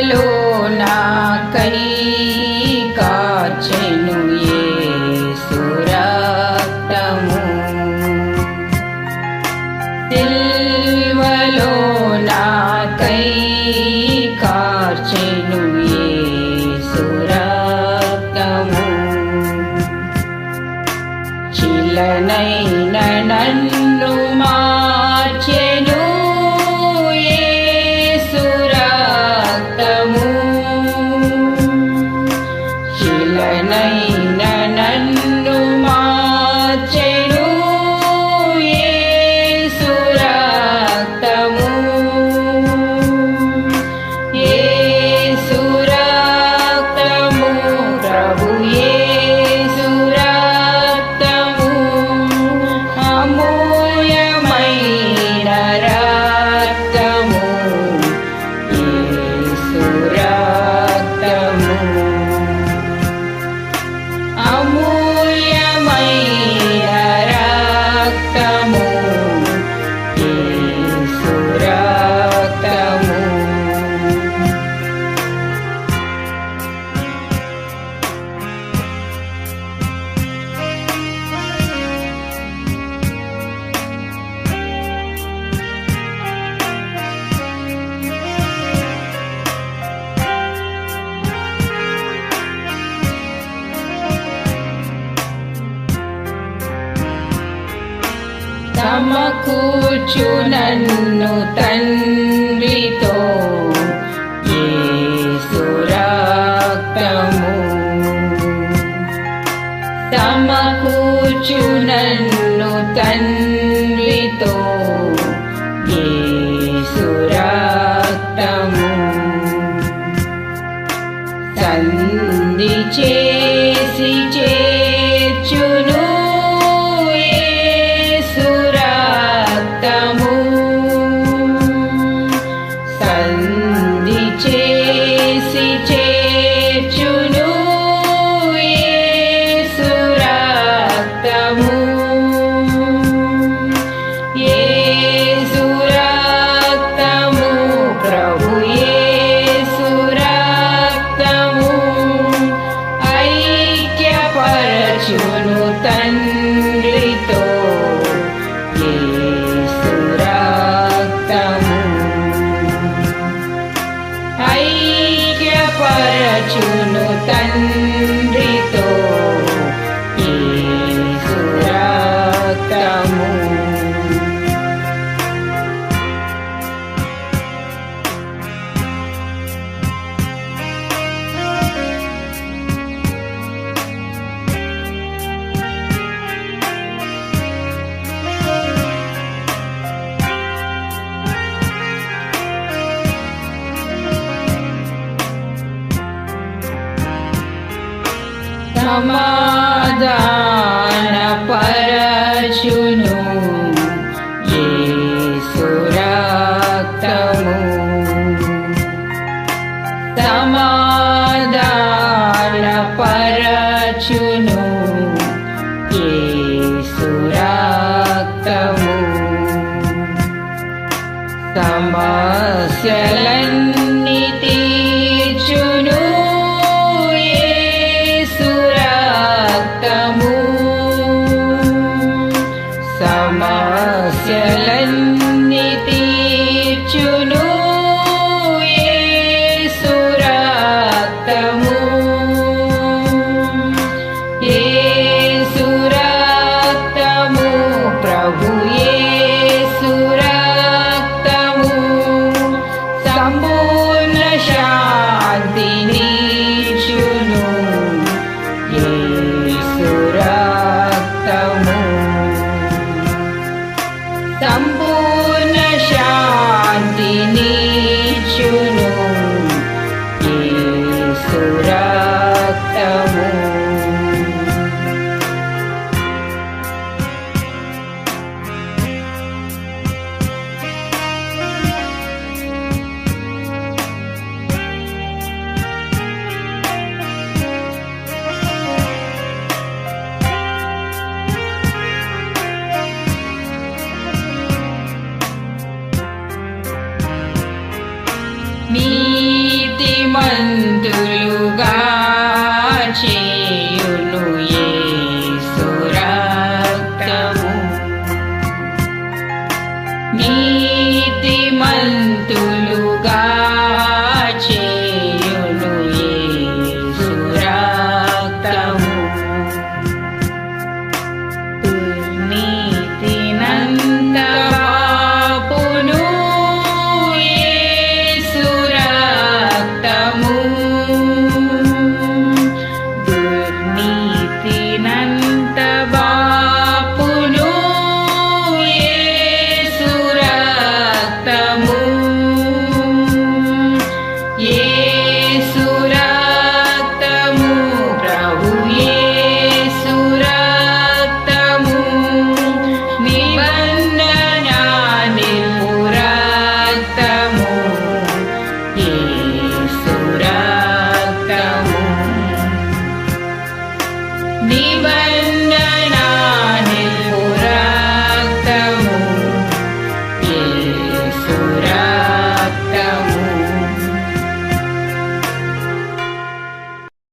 hello कुचनो समादान परशुनु ये सुरक्तमु समादान परशुनु ये सुरक्तमु समस्यलन्निति चुनु cielo en நிபந்தனை